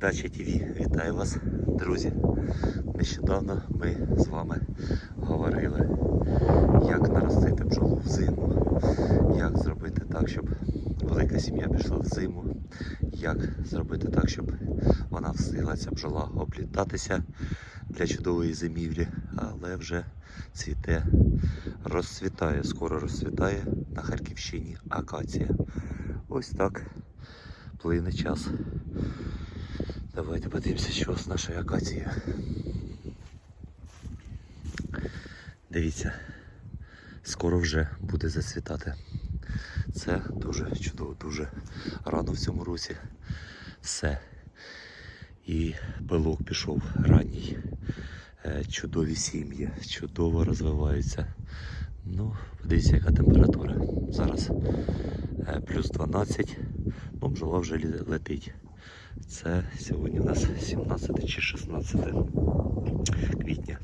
Дача ТВ, вітаю вас, друзі. Нещодавно ми з вами говорили, як наростити бджолу в зиму, як зробити так, щоб велика сім'я пішла в зиму, як зробити так, щоб вона встигла ця бджола облітатися для чудової зимівлі, але вже цвіте, розцвітає, скоро розцвітає на Харківщині акація. Ось так плине час. Давайте подивимося, що з нашою акацією. Дивіться, скоро вже буде зацвітати. Це дуже чудово, дуже рано в цьому році. Все. І пилок пішов ранній. Е, Чудові сім'ї, чудово розвиваються. Ну, подивіться, яка температура. Зараз е, плюс 12, ну, бджола вже летить. Це сьогодні у нас 17 чи 16 квітня.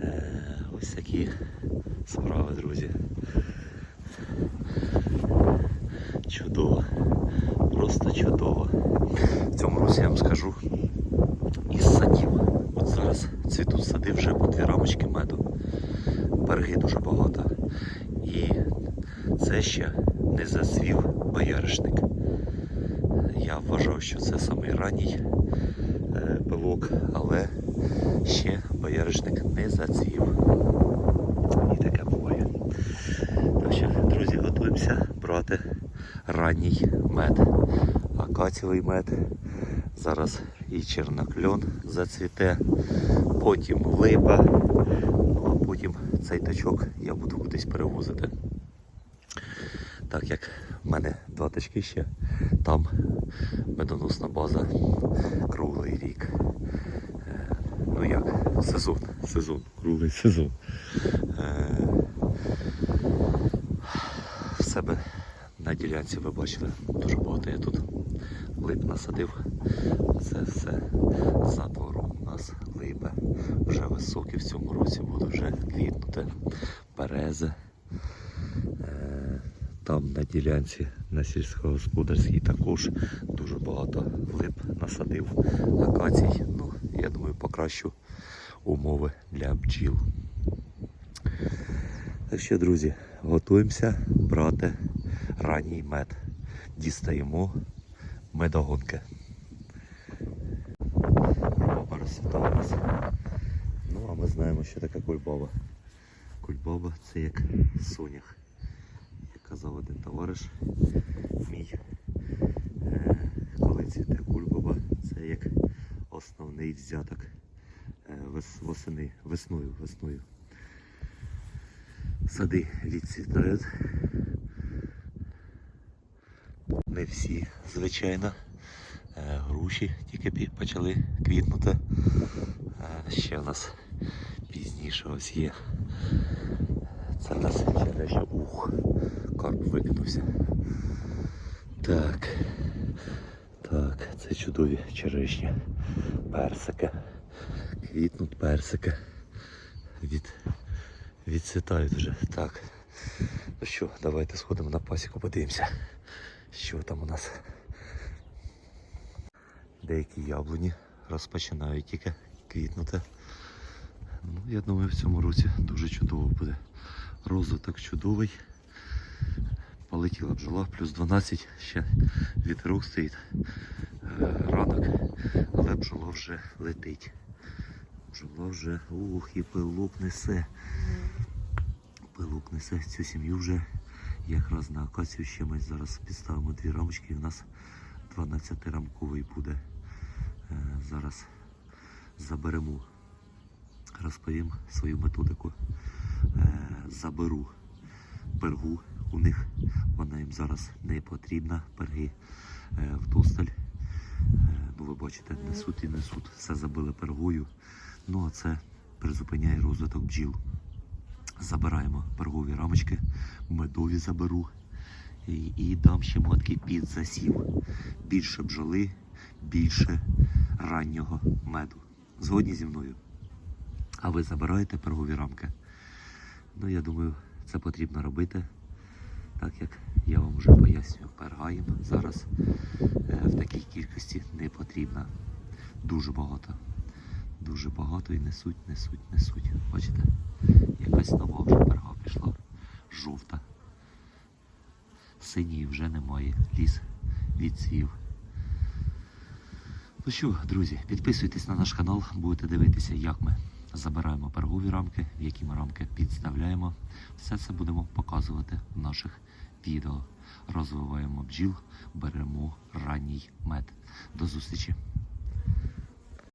Е, ось такі справи, друзі. Чудово. Просто чудово. В цьому році я вам скажу із садів. От зараз цвітуть сади вже по дві рамочки меду. Береги дуже багато. І це ще не зацвів бояришник. Я вважав, що це самий ранній е, пилок, але ще бояришник не зацвів. І таке буває. Так що, друзі, готуємося брати ранній мед. Акацієвий мед. Зараз і чернокльон зацвіте, потім липа, ну а потім цей тачок я буду кудись перевозити. Так як в мене два тачки ще, там медоносна база круглий рік. Е, Ну як, сезон, сезон, круглий сезон. Е, В себе на ділянці ви бачили, дуже багато я тут лип насадив. Це все за у нас липи. Вже високі в цьому році будуть вже квітнути берези. Там на ділянці на сільськогосподарській також дуже багато лип насадив акацій. Ну, я думаю, покращу умови для бджіл. Так що, друзі, готуємося брати ранній мед. Дістаємо медогонки. Розсвітала. Ну, а ми знаємо, що таке кульбаба. Кульбаба це як сонях. Казав один товариш мій. Е, Коли цвіте кульбаба, це як основний взяток е, восени, весною, весною. Сади відцвітають. Не всі, звичайно. Е, Груші тільки почали квітнути. Ще у нас пізніше ось є. Це в нас черешня. Ух, карп викинувся. Так. Так, це чудові черешні. Персики. Квітнуть персики. Від, відцвітають вже. Так. Ну що, давайте сходимо на пасіку, подивимося, що там у нас. Деякі яблуні розпочинають тільки квітнути. Ну, я думаю, в цьому році дуже чудово буде. Розвиток чудовий. Полетіла бджола, плюс 12, ще вітерок стоїть. Е, Ранок, але бджола вже летить. Бджола вже, ух, і пилок несе. Пилок несе цю сім'ю вже якраз на акацію ще ми зараз підставимо дві рамочки і в нас 12-рамковий буде. Е, Зараз заберемо, розповім свою методику. Заберу пергу у них, вона їм зараз не потрібна, перги е, вдосталь. Е, Ну, ви бачите, несуть і несуть, все забили пергою. Ну а це призупиняє розвиток бджіл. Забираємо пергові рамочки, медові заберу і, і дам ще матки під засів. Більше бджоли, більше раннього меду. Згодні зі мною. А ви забираєте пергові рамки. Ну, я думаю, це потрібно робити. Так як я вам вже пояснюю, пергаєм зараз е, в такій кількості не потрібно. Дуже багато. Дуже багато і несуть, несуть, несуть. Бачите? Якась нова вже перга пішла. Жовта. Синьої вже немає. Ліс відцвів. Ну що, друзі, підписуйтесь на наш канал, будете дивитися, як ми забираємо пергові рамки, в які ми рамки підставляємо. Все це будемо показувати в наших відео. Розвиваємо бджіл, беремо ранній мед. До зустрічі!